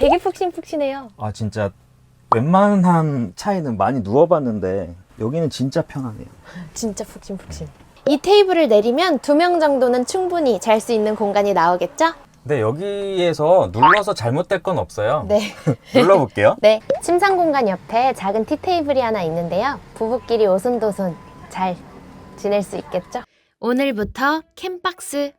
되게 푹신푹신해요. 아 진짜 웬만한 차에는 많이 누워봤는데 여기는 진짜 편하네요. 진짜 푹신푹신. 이 테이블을 내리면 두 명 정도는 충분히 잘 수 있는 공간이 나오겠죠? 네 여기에서 눌러서 잘못될 건 없어요. 네. 눌러볼게요. 네. 침상 공간 옆에 작은 티 테이블이 하나 있는데요. 부부끼리 오손도손 잘 지낼 수 있겠죠? 오늘부터 캠박스.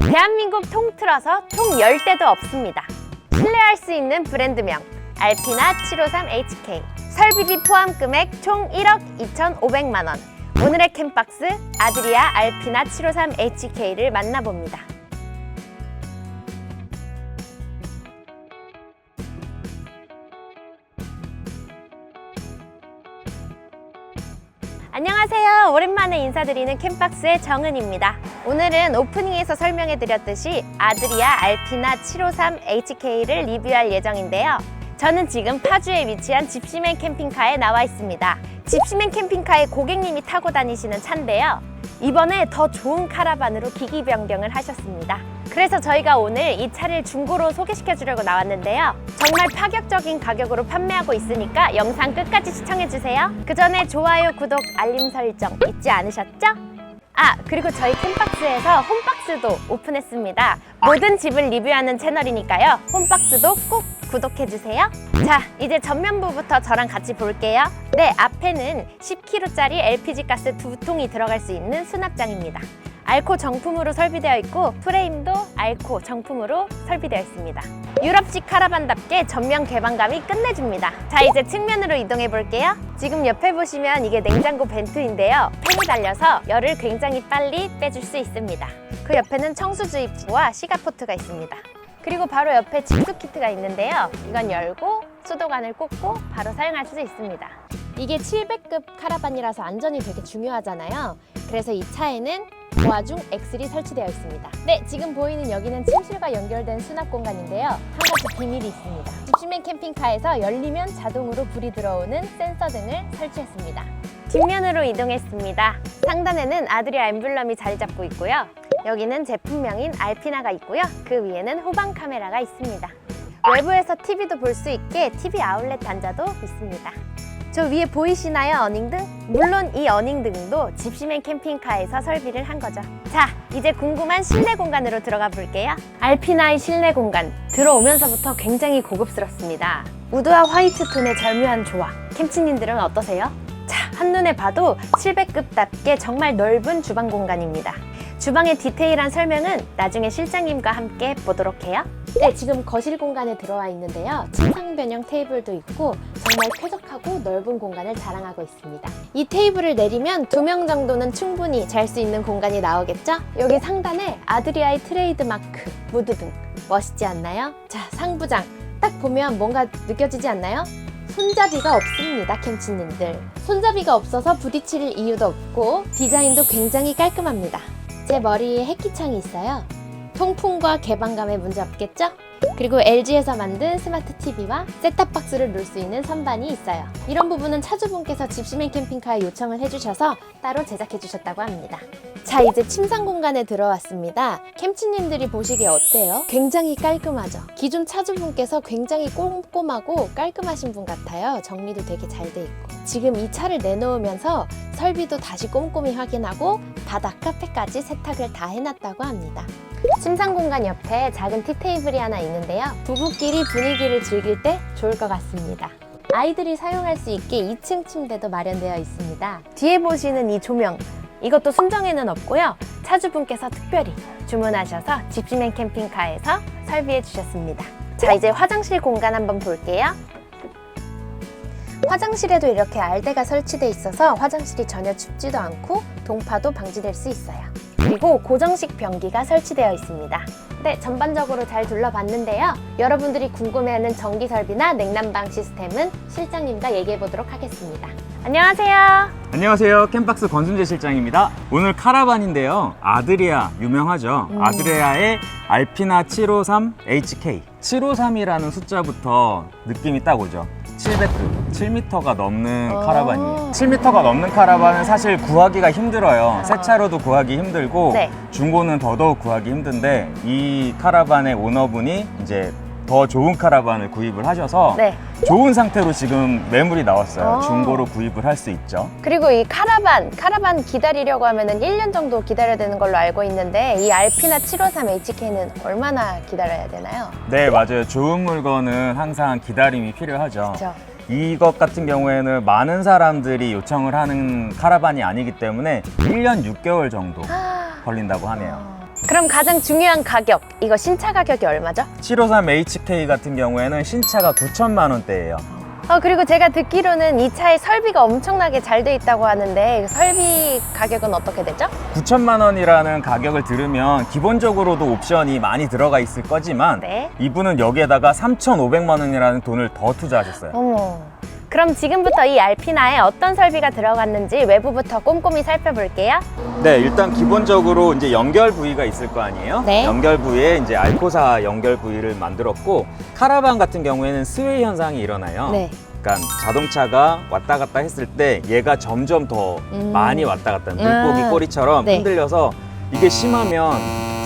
대한민국 통틀어서 총 10대도 없습니다. 신뢰할 수 있는 브랜드명 알피나 753HK 설비비 포함 금액 총 1억 2,500만 원. 오늘의 캠박스 아드리아 알피나 753HK를 만나봅니다. 안녕하세요. 오랜만에 인사드리는 캠박스의 정은입니다. 오늘은 오프닝에서 설명해드렸듯이 아드리아 알피나 753HK를 리뷰할 예정인데요. 저는 지금 파주에 위치한 집시맨 캠핑카에 나와 있습니다. 집시맨 캠핑카에 고객님이 타고 다니시는 차인데요. 이번에 더 좋은 카라반으로 기기 변경을 하셨습니다. 그래서 저희가 오늘 이 차를 중고로 소개시켜 주려고 나왔는데요. 정말 파격적인 가격으로 판매하고 있으니까 영상 끝까지 시청해 주세요. 그 전에 좋아요, 구독, 알림 설정 잊지 않으셨죠? 아, 그리고 저희 캠박스에서 홈박스도 오픈했습니다. 모든 집을 리뷰하는 채널이니까요. 홈박스도 꼭 구독해주세요. 자, 이제 전면부부터 저랑 같이 볼게요. 네, 앞에는 10kg짜리 LPG 가스 두 통이 들어갈 수 있는 수납장입니다. 알코 정품으로 설비되어 있고 프레임도 알코 정품으로 설비되어 있습니다. 유럽식 카라반답게 전면 개방감이 끝내줍니다. 자 이제 측면으로 이동해 볼게요. 지금 옆에 보시면 이게 냉장고 벤트인데요. 팬이 달려서 열을 굉장히 빨리 빼줄 수 있습니다. 그 옆에는 청수주입구와 시가포트가 있습니다. 그리고 바로 옆에 직수 키트가 있는데요. 이건 열고 수도관을 꽂고 바로 사용할 수 있습니다. 이게 700급 카라반이라서 안전이 되게 중요하잖아요. 그래서 이 차에는 보아중 엑셀이 설치되어 있습니다. 네, 지금 보이는 여기는 침실과 연결된 수납 공간인데요. 한 가지 비밀이 있습니다. 집시맨 캠핑카에서 열리면 자동으로 불이 들어오는 센서 등을 설치했습니다. 뒷면으로 이동했습니다. 상단에는 아드리아 엠블럼이 자리 잡고 있고요. 여기는 제품명인 알피나가 있고요. 그 위에는 후방 카메라가 있습니다. 외부에서 TV도 볼 수 있게 TV 아울렛 단자도 있습니다. 저 위에 보이시나요 어닝등? 물론 이 어닝등도 집시맨 캠핑카에서 설비를 한 거죠 자 이제 궁금한 실내 공간으로 들어가 볼게요 알피나의 실내 공간 들어오면서부터 굉장히 고급스럽습니다 우드와 화이트 톤의 절묘한 조화 캠치님들은 어떠세요? 자 한눈에 봐도 700급답게 정말 넓은 주방 공간입니다 주방의 디테일한 설명은 나중에 실장님과 함께 보도록 해요. 네, 지금 거실 공간에 들어와 있는데요. 침상 변형 테이블도 있고 정말 쾌적하고 넓은 공간을 자랑하고 있습니다. 이 테이블을 내리면 두 명 정도는 충분히 잘 수 있는 공간이 나오겠죠? 여기 상단에 아드리아의 트레이드 마크 무드등 멋있지 않나요? 자, 상부장 딱 보면 뭔가 느껴지지 않나요? 손잡이가 없습니다, 캠치님들. 손잡이가 없어서 부딪힐 이유도 없고 디자인도 굉장히 깔끔합니다. 제 머리에 핵기창이 있어요. 통풍과 개방감에 문제 없겠죠? 그리고 LG에서 만든 스마트 TV와 셋탑박스를 놓을 수 있는 선반이 있어요. 이런 부분은 차주분께서 집시맨 캠핑카에 요청을 해주셔서 따로 제작해 주셨다고 합니다. 자, 이제 침상 공간에 들어왔습니다. 캠치님들이 보시기에 어때요? 굉장히 깔끔하죠? 기존 차주분께서 굉장히 꼼꼼하고 깔끔하신 분 같아요. 정리도 되게 잘 돼 있고. 지금 이 차를 내놓으면서 설비도 다시 꼼꼼히 확인하고 바닥 카페까지 세탁을 다 해놨다고 합니다. 침상 공간 옆에 작은 티테이블이 하나 있는데요. 부부끼리 분위기를 즐길 때 좋을 것 같습니다. 아이들이 사용할 수 있게 2층 침대도 마련되어 있습니다. 뒤에 보시는 이 조명, 이것도 순정에는 없고요. 차주분께서 특별히 주문하셔서 집시맨 캠핑카에서 설비해 주셨습니다. 자, 이제 화장실 공간 한번 볼게요. 화장실에도 이렇게 알대가 설치돼 있어서 화장실이 전혀 춥지도 않고 동파도 방지될 수 있어요. 그리고 고정식 변기가 설치되어 있습니다. 네, 전반적으로 잘 둘러봤는데요. 여러분들이 궁금해하는 전기 설비나 냉난방 시스템은 실장님과 얘기해 보도록 하겠습니다. 안녕하세요. 안녕하세요. 캠박스 권순재 실장입니다. 오늘 카라반인데요. 아드리아 유명하죠. 음. 아드리아의 알피나 753 HK. 753이라는 숫자부터 느낌이 딱 오죠. 700급, 7m가 넘는 어. 카라반이에요. 7m가 넘는 카라반은 사실 구하기가 힘들어요. 새 차로도 구하기 힘들고 네. 중고는 더더욱 구하기 힘든데 이 카라반의 오너분이 이제 더 좋은 카라반을 구입을 하셔서 네. 좋은 상태로 지금 매물이 나왔어요. 어. 중고로 구입을 할 수 있죠. 그리고 이 카라반, 카라반 기다리려고 하면은 1년 정도 기다려야 되는 걸로 알고 있는데 이 알피나 753 HK는 얼마나 기다려야 되나요? 네, 맞아요. 좋은 물건은 항상 기다림이 필요하죠. 그렇죠. 이것 같은 경우에는 많은 사람들이 요청을 하는 카라반이 아니기 때문에 1년 6개월 정도 걸린다고 하네요. 그럼 가장 중요한 가격, 이거 신차 가격이 얼마죠? 753HK 같은 경우에는 신차가 9천만 원대예요. 어, 그리고 제가 듣기로는 이 차에 설비가 엄청나게 잘 돼 있다고 하는데 그 설비 가격은 어떻게 되죠? 9천만 원이라는 가격을 들으면 기본적으로도 옵션이 많이 들어가 있을 거지만 네. 이분은 여기에다가 3,500만 원이라는 돈을 더 투자하셨어요. 어머. 그럼 지금부터 이 알피나에 어떤 설비가 들어갔는지 외부부터 꼼꼼히 살펴볼게요. 네, 일단 기본적으로 이제 연결 부위가 있을 거 아니에요? 네. 연결 부위에 이제 알코사 연결 부위를 만들었고 카라반 같은 경우에는 스웨이 현상이 일어나요. 네. 그러니까 자동차가 왔다 갔다 했을 때 얘가 점점 더 음. 많이 왔다 갔다 물고기 아. 꼬리처럼 네. 흔들려서 이게 심하면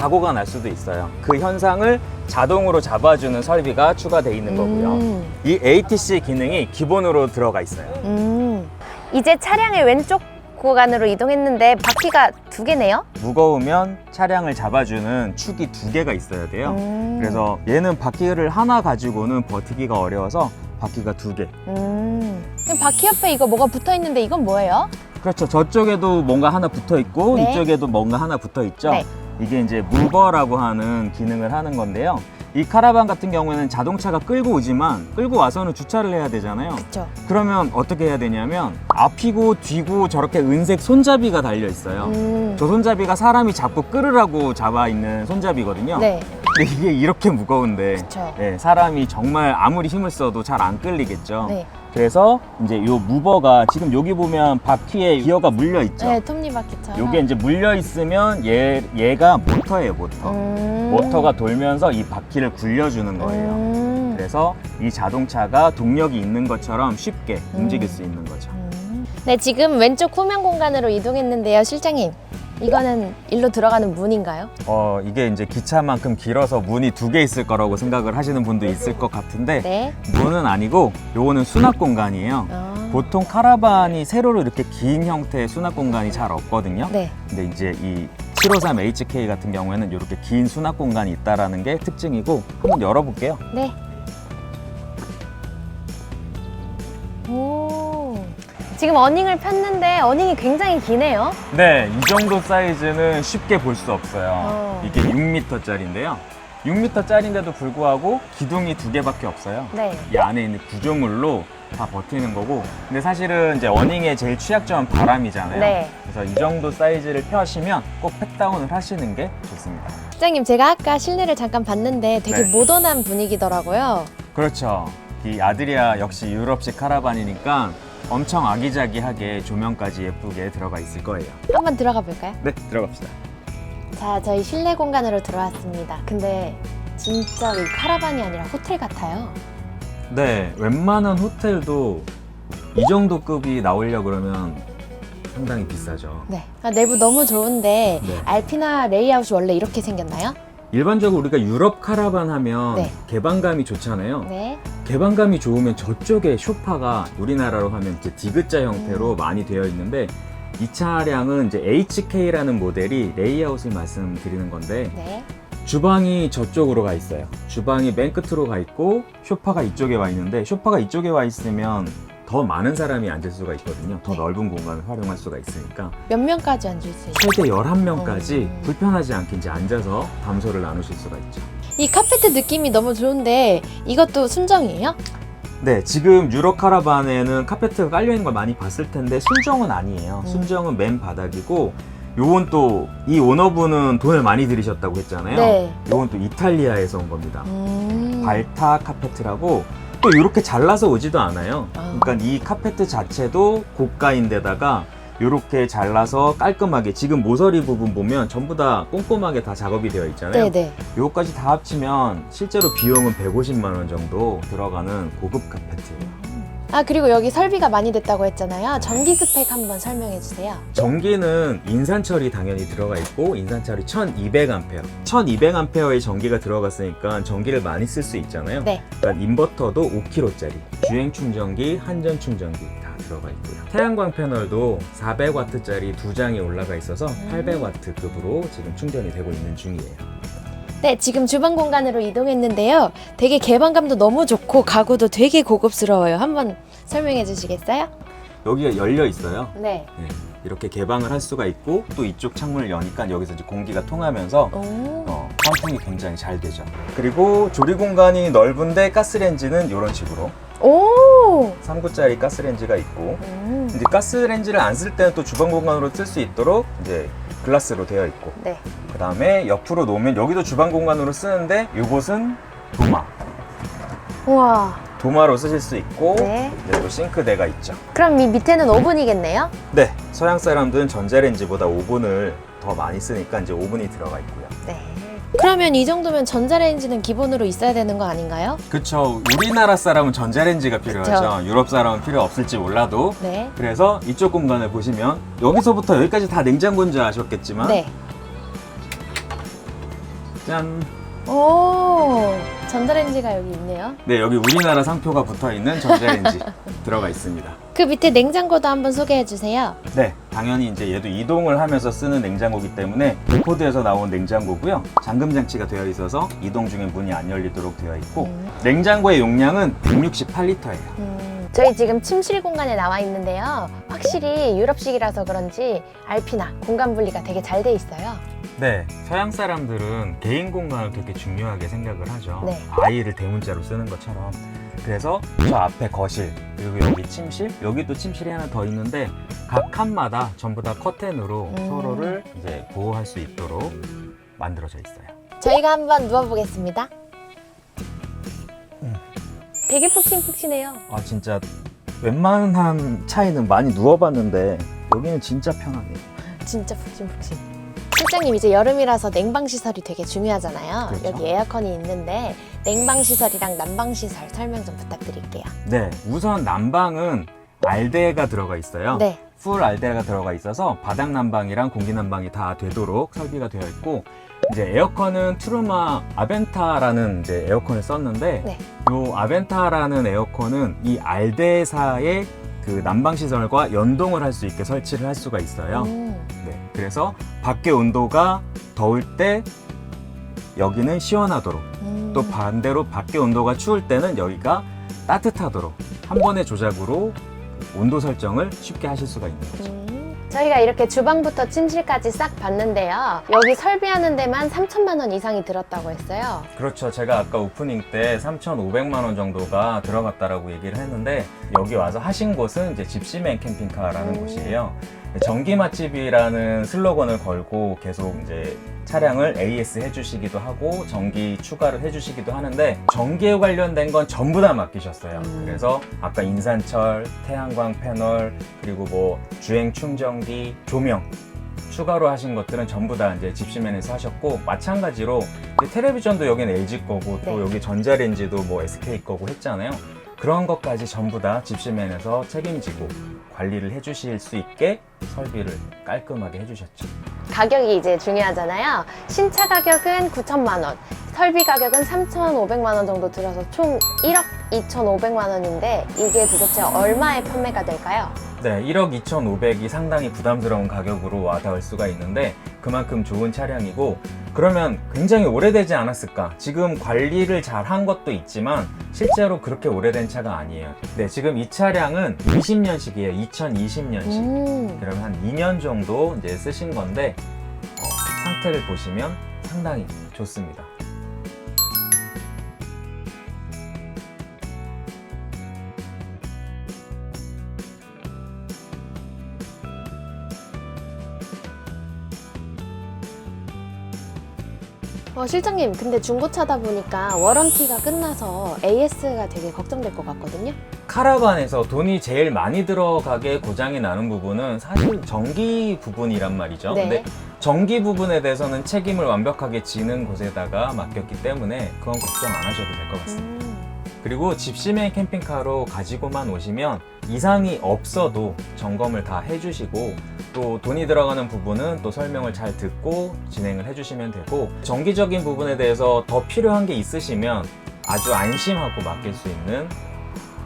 사고가 날 수도 있어요. 그 현상을 자동으로 잡아주는 설비가 추가돼 있는 거고요. 음. 이 ATC 기능이 기본으로 들어가 있어요. 음. 이제 차량의 왼쪽 구간으로 이동했는데 바퀴가 두 개네요. 무거우면 차량을 잡아주는 축이 두 개가 있어야 돼요. 음. 그래서 얘는 바퀴를 하나 가지고는 버티기가 어려워서 바퀴가 두 개. 음. 그럼 바퀴 옆에 이거 뭐가 붙어 있는데 이건 뭐예요? 그렇죠. 저쪽에도 뭔가 하나 붙어 있고 네. 이쪽에도 뭔가 하나 붙어 있죠. 네. 이게 이제 무버라고 하는 기능을 하는 건데요. 이 카라반 같은 경우에는 자동차가 끌고 오지만 끌고 와서는 주차를 해야 되잖아요. 그렇죠. 그러면 어떻게 해야 되냐면 앞이고 뒤고 저렇게 은색 손잡이가 달려 있어요. 음. 저 손잡이가 사람이 잡고 끌으라고 잡아 있는 손잡이거든요. 네. 근데 이게 이렇게 무거운데 그쵸. 네, 사람이 정말 아무리 힘을 써도 잘 안 끌리겠죠. 네. 그래서 이제 요 무버가 지금 여기 보면 바퀴에 기어가 물려 있죠. 네, 톱니바퀴처럼. 요게 이제 물려 있으면 얘 얘가 모터예요, 모터. 음. 모터가 돌면서 이 바퀴를 굴려주는 거예요. 음. 그래서 이 자동차가 동력이 있는 것처럼 쉽게 움직일 수 있는 거죠. 음. 네, 지금 왼쪽 후면 공간으로 이동했는데요, 실장님. 이거는 일로 들어가는 문인가요? 어, 이게 이제 기차만큼 길어서 문이 두 개 있을 거라고 생각을 하시는 분도 있을 것 같은데 네. 문은 아니고 요거는 수납 공간이에요. 아. 보통 카라반이 세로로 이렇게 긴 형태의 수납 공간이 잘 없거든요. 네. 근데 이제 이 753HK 같은 경우에는 이렇게 긴 수납 공간이 있다라는 게 특징이고 한번 열어볼게요. 네. 지금 어닝을 폈는데 어닝이 굉장히 기네요. 네, 이 정도 사이즈는 쉽게 볼 수 없어요. 어. 이게 6m짜리인데요. 6m짜리인데도 불구하고 기둥이 두 개밖에 없어요. 네. 이 안에 있는 구조물로 다 버티는 거고 근데 사실은 이제 어닝의 제일 취약점은 바람이잖아요. 네. 그래서 이 정도 사이즈를 펴시면 꼭 팩다운을 하시는 게 좋습니다. 실장님, 제가 아까 실내를 잠깐 봤는데 되게 네. 모던한 분위기더라고요. 그렇죠. 이 아드리아 역시 유럽식 카라반이니까 엄청 아기자기하게 조명까지 예쁘게 들어가 있을 거예요. 한번 들어가 볼까요? 네, 들어갑시다. 자, 저희 실내 공간으로 들어왔습니다. 근데 진짜 이 카라반이 아니라 호텔 같아요. 네, 웬만한 호텔도 이 정도 급이 나오려 그러면 상당히 비싸죠. 네. 아, 내부 너무 좋은데 네. 알피나 레이아웃이 원래 이렇게 생겼나요? 일반적으로 우리가 유럽 카라반 하면 네. 개방감이 좋잖아요. 네. 개방감이 좋으면 저쪽에 쇼파가 우리나라로 하면 이렇게 디귿자 형태로 많이 되어 있는데 이 차량은 이제 HK라는 모델이 레이아웃을 말씀드리는 건데 네. 주방이 저쪽으로 가 있어요. 주방이 맨 끝으로 가 있고 쇼파가 이쪽에 와 있는데 쇼파가 이쪽에 와 있으면 더 많은 사람이 앉을 수가 있거든요. 더 네. 넓은 공간을 활용할 수가 있으니까 몇 명까지 앉을 수 있어요? 최대 11명까지 음. 불편하지 않게 이제 앉아서 담소를 나누실 수가 있죠. 이 카페트 느낌이 너무 좋은데 이것도 순정이에요? 네, 지금 유럽 카라반에는 카페트가 깔려 있는 걸 많이 봤을 텐데 순정은 아니에요. 음. 순정은 맨 바닥이고 요건 또 이 오너분은 돈을 많이 들이셨다고 했잖아요. 네. 요건 또 이탈리아에서 온 겁니다. 음. 발타 카페트라고 또 이렇게 잘라서 오지도 않아요. 아. 그러니까 이 카페트 자체도 고가인데다가 이렇게 잘라서 깔끔하게 지금 모서리 부분 보면 전부 다 꼼꼼하게 다 작업이 되어 있잖아요. 네네. 요거까지 다 합치면 실제로 비용은 150만 원 정도 들어가는 고급 카페트예요. 아 그리고 여기 설비가 많이 됐다고 했잖아요. 전기 스펙 한번 설명해 주세요. 전기는 인산철이 당연히 들어가 있고 인산철이 1200A 1200A의 전기가 들어갔으니까 전기를 많이 쓸 수 있잖아요 네. 그러니까 인버터도 5kg짜리 주행 충전기, 한전 충전기 다 들어가 있고요 태양광 패널도 400W짜리 두 장이 올라가 있어서 800W급으로 지금 충전이 되고 있는 중이에요 네, 지금 주방 공간으로 이동했는데요. 되게 개방감도 너무 좋고 가구도 되게 고급스러워요. 한번 설명해 주시겠어요? 여기가 열려 있어요 네. 네, 이렇게 개방을 할 수가 있고 또 이쪽 창문을 여니까 여기서 이제 공기가 통하면서 오. 어, 환풍이 굉장히 잘 되죠. 그리고 조리 공간이 넓은데 가스레인지는 이런 식으로 오. 3구짜리 가스레인지가 있고 음. 이제 가스레인지를 안 쓸 때는 또 주방 공간으로 쓸 수 있도록 이제 글라스로 되어 있고 네. 그 다음에 옆으로 놓으면 여기도 주방 공간으로 쓰는데 이곳은 도마 우와. 도마로 쓰실 수 있고 네. 이제 또 싱크대가 있죠. 그럼 이 밑에는 오븐이겠네요? 네, 서양 사람들은 전자레인지보다 오븐을 더 많이 쓰니까 이제 오븐이 들어가 있고요. 네. 그러면 이 정도면 전자레인지는 기본으로 있어야 되는 거 아닌가요? 그쵸. 우리나라 사람은 전자레인지가 필요하죠. 유럽 사람은 필요 없을지 몰라도. 네. 그래서 이쪽 공간을 보시면 여기서부터 여기까지 다 냉장고인 줄 아셨겠지만 네. 짠. 오. 전자레인지가 여기 있네요. 네, 여기 우리나라 상표가 붙어 있는 전자레인지 들어가 있습니다. 그 밑에 냉장고도 한번 소개해 주세요. 네, 당연히 이제 얘도 이동을 하면서 쓰는 냉장고기 때문에 데코드에서 나온 냉장고고요. 잠금 장치가 되어 있어서 이동 중에 문이 안 열리도록 되어 있고 음. 냉장고의 용량은 168리터예요. 음, 저희 지금 침실 공간에 나와 있는데요. 확실히 유럽식이라서 그런지 알피나 공간 분리가 되게 잘 돼 있어요. 네, 서양 사람들은 개인 공간을 되게 중요하게 생각을 하죠. 네. 아이를 대문자로 쓰는 것처럼. 그래서 저 앞에 거실, 그리고 여기 침실, 여기도 침실이 하나 더 있는데 각 칸마다 전부 다 커튼으로 음. 서로를 이제 보호할 수 있도록 만들어져 있어요. 저희가 한번 누워보겠습니다. 음. 되게 푹신푹신해요. 아 진짜 웬만한 차이는 많이 누워봤는데 여기는 진짜 편하네요. 진짜 푹신푹신. 실장님 이제 여름이라서 냉방 시설이 되게 중요하잖아요. 그렇죠. 여기 에어컨이 있는데 냉방 시설이랑 난방 시설 설명 좀 부탁드릴게요. 네, 우선 난방은 알데가 들어가 있어요. 네. 풀 알데가 들어가 있어서 바닥 난방이랑 공기 난방이 다 되도록 설비가 되어 있고 이제 에어컨은 트루마 아벤타라는 이제 에어컨을 썼는데 네. 요 아벤타라는 에어컨은 이 알데사의 그 난방 시설과 연동을 할 수 있게 설치를 할 수가 있어요. 음, 네, 그래서 밖에 온도가 더울 때 여기는 시원하도록 음. 또 반대로 밖에 온도가 추울 때는 여기가 따뜻하도록 한 번의 조작으로 온도 설정을 쉽게 하실 수가 있는 거죠. 음, 저희가 이렇게 주방부터 침실까지 싹 봤는데요. 여기 설비하는 데만 3천만 원 이상이 들었다고 했어요. 그렇죠. 제가 아까 오프닝 때 3,500만 원 정도가 들어갔다라고 얘기를 했는데 여기 와서 하신 곳은 이제 집시맨 캠핑카라는 음. 곳이에요. 전기 맛집이라는 슬로건을 걸고 계속 이제 차량을 AS 해주시기도 하고 전기 추가를 해주시기도 하는데 전기에 관련된 건 전부 다 맡기셨어요. 음. 그래서 아까 인산철, 태양광 패널 그리고 뭐 주행 충전기, 조명 추가로 하신 것들은 전부 다 이제 집시맨에서 하셨고 마찬가지로 텔레비전도 여기는 LG 거고 또 네. 여기 전자레인지도 뭐 SK 거고 했잖아요. 그런 것까지 전부 다 집시맨에서 책임지고 관리를 해주실 수 있게 설비를 깔끔하게 해주셨죠. 가격이 이제 중요하잖아요. 신차 가격은 9천만 원, 설비 가격은 3,500만 원 정도 들어서 총 1억 2,500만 원인데 이게 도대체 얼마에 판매가 될까요? 네, 1억 2,500이 상당히 부담스러운 가격으로 와닿을 수가 있는데 그만큼 좋은 차량이고 그러면 굉장히 오래되지 않았을까? 지금 관리를 잘 한 것도 있지만 실제로 그렇게 오래된 차가 아니에요. 네, 지금 이 차량은 20년식이에요. 2020년식. 음, 그러면 한 2년 정도 이제 쓰신 건데 어, 상태를 보시면 상당히 좋습니다. 어, 실장님, 근데 중고차다 보니까 워런티가 끝나서 AS가 되게 걱정될 것 같거든요. 카라반에서 돈이 제일 많이 들어가게 고장이 나는 부분은 사실 전기 부분이란 말이죠. 네. 근데 전기 부분에 대해서는 책임을 완벽하게 지는 곳에다가 맡겼기 때문에 그건 걱정 안 하셔도 될 것 같습니다. 음, 그리고 집시맨 캠핑카로 가지고만 오시면 이상이 없어도 점검을 다 해주시고 또 돈이 들어가는 부분은 또 설명을 잘 듣고 진행을 해주시면 되고 정기적인 부분에 대해서 더 필요한 게 있으시면 아주 안심하고 맡길 수 있는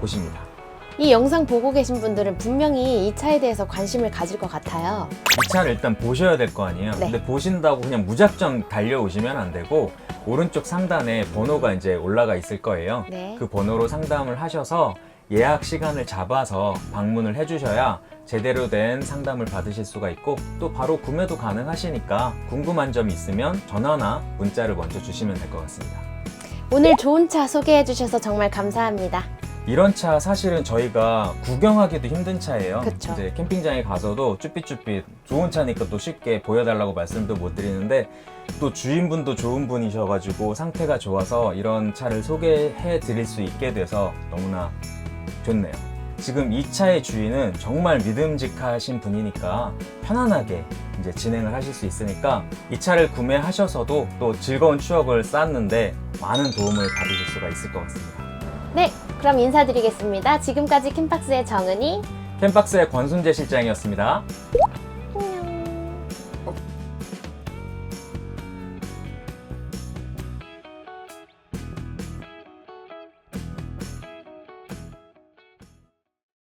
곳입니다. 이 영상 보고 계신 분들은 분명히 이 차에 대해서 관심을 가질 것 같아요. 이 차를 일단 보셔야 될 거 아니에요. 네. 근데 보신다고 그냥 무작정 달려오시면 안 되고 오른쪽 상단에 번호가 이제 올라가 있을 거예요. 네. 그 번호로 상담을 하셔서 예약 시간을 잡아서 방문을 해주셔야 제대로 된 상담을 받으실 수가 있고 또 바로 구매도 가능하시니까 궁금한 점 있으면 전화나 문자를 먼저 주시면 될 것 같습니다. 오늘 좋은 차 소개해 주셔서 정말 감사합니다. 이런 차 사실은 저희가 구경하기도 힘든 차예요. 그쵸. 이제 캠핑장에 가서도 쭈삣쭈삣 좋은 차니까 또 쉽게 보여달라고 말씀도 못 드리는데 또 주인분도 좋은 분이셔가지고 상태가 좋아서 이런 차를 소개해 드릴 수 있게 돼서 너무나 좋네요. 지금 이 차의 주인은 정말 믿음직하신 분이니까 편안하게 이제 진행을 하실 수 있으니까 이 차를 구매하셔서도 또 즐거운 추억을 쌓는데 많은 도움을 받으실 수가 있을 것 같습니다. 네, 그럼 인사드리겠습니다. 지금까지 캠박스의 정은이 캠박스의 권순재 실장이었습니다.